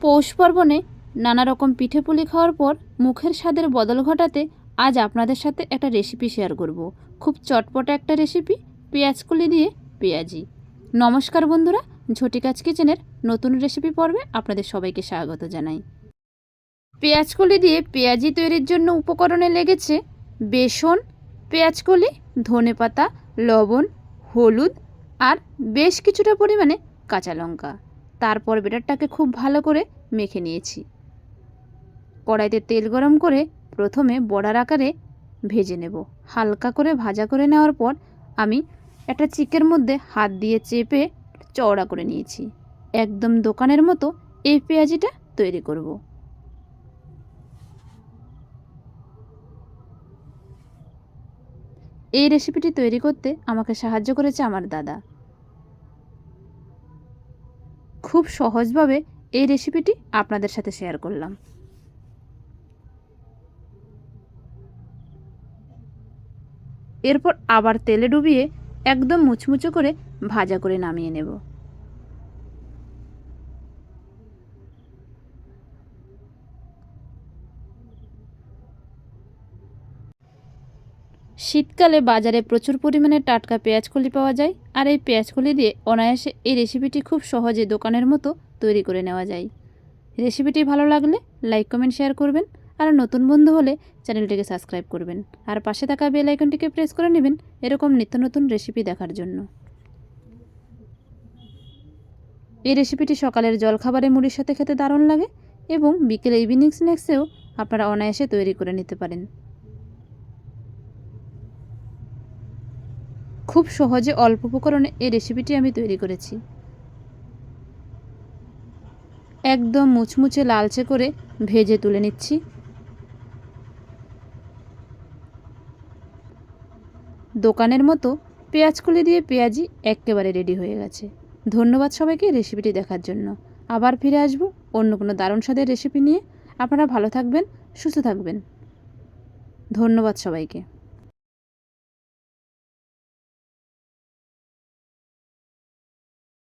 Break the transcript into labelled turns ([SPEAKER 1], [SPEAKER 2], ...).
[SPEAKER 1] পৌষ পার্বণে নানা রকম পিঠে পুলি খাওয়ার পর মুখের স্বাদের বদল ঘটাতে আজ আপনাদের সাথে একটা রেসিপি শেয়ার করব। খুব চটপটা একটা রেসিপি পেঁয়াজকলি দিয়ে পেঁয়াজি। নমস্কার বন্ধুরা, ঝটিকাজ কিচেনের নতুন রেসিপি পর্বে আপনাদের সবাইকে স্বাগত জানাই। পেঁয়াজকলি দিয়ে পেঁয়াজি তৈরির জন্য উপকরণে লেগেছে বেসন পেঁয়াজকলি ধনেপাতা লবণ, হলুদ আর বেশ কিছুটা পরিমাণে কাঁচা লঙ্কা। তারপর বেটারটাকে খুব ভালো করে মেখে নিয়েছি। কড়াইতে তেল গরম করে প্রথমে বড়ার আকারে ভেজে নেব। হালকা করে ভাজা করে নেওয়ার পর আমি একটা চিকের মধ্যে হাত দিয়ে চেপে চওড়া করে নিয়েছি। একদম দোকানের মতো এই পেঁয়াজিটা তৈরি করব। এই রেসিপিটি তৈরি করতে আমাকে সাহায্য করেছে আমার দাদা। খুব সহজভাবে এই রেসিপিটি আপনাদের সাথে শেয়ার করলাম। এরপর আবার তেলে ডুবিয়ে একদম মুচমুচো করে ভাজা করে নামিয়ে নেব। শীতকালে বাজারে প্রচুর পরিমাণে টাটকা পেঁয়াজকলি পাওয়া যায়, আর এই পেঁয়াজকলি দিয়ে অনায়াসে এই রেসিপিটি খুব সহজে দোকানের মতো তৈরি করে নেওয়া যায়। রেসিপিটি ভালো লাগলে লাইক, কমেন্ট, শেয়ার করবেন, আর নতুন বন্ধু হলে চ্যানেলটিকে সাবস্ক্রাইব করবেন, আর পাশে থাকা বেল আইকনটিকে প্রেস করে নেবেন এরকম নিত্য নতুন রেসিপি দেখার জন্য। এই রেসিপিটি সকালের জলখাবারে মুড়ির সাথে খেতে দারুণ লাগে এবং বিকেলে ইভিনিং স্ন্যাক্সেও আপনারা অনায়াসে তৈরি করে নিতে পারেন। খুব সহজে অল্প উপকরণে এই রেসিপিটি আমি তৈরি করেছি। একদম মুচমুচে লালচে করে ভেজে তুলে নিচ্ছি। দোকানের মতো পেঁয়াজকলি দিয়ে পেঁয়াজি একেবারে রেডি হয়ে গেছে। ধন্যবাদ সবাইকে রেসিপিটি দেখার জন্য। আবার ফিরে আসব অন্য কোনো দারুণ স্বাদের রেসিপি নিয়ে। আপনারা ভালো থাকবেন, সুস্থ থাকবেন। ধন্যবাদ সবাইকে।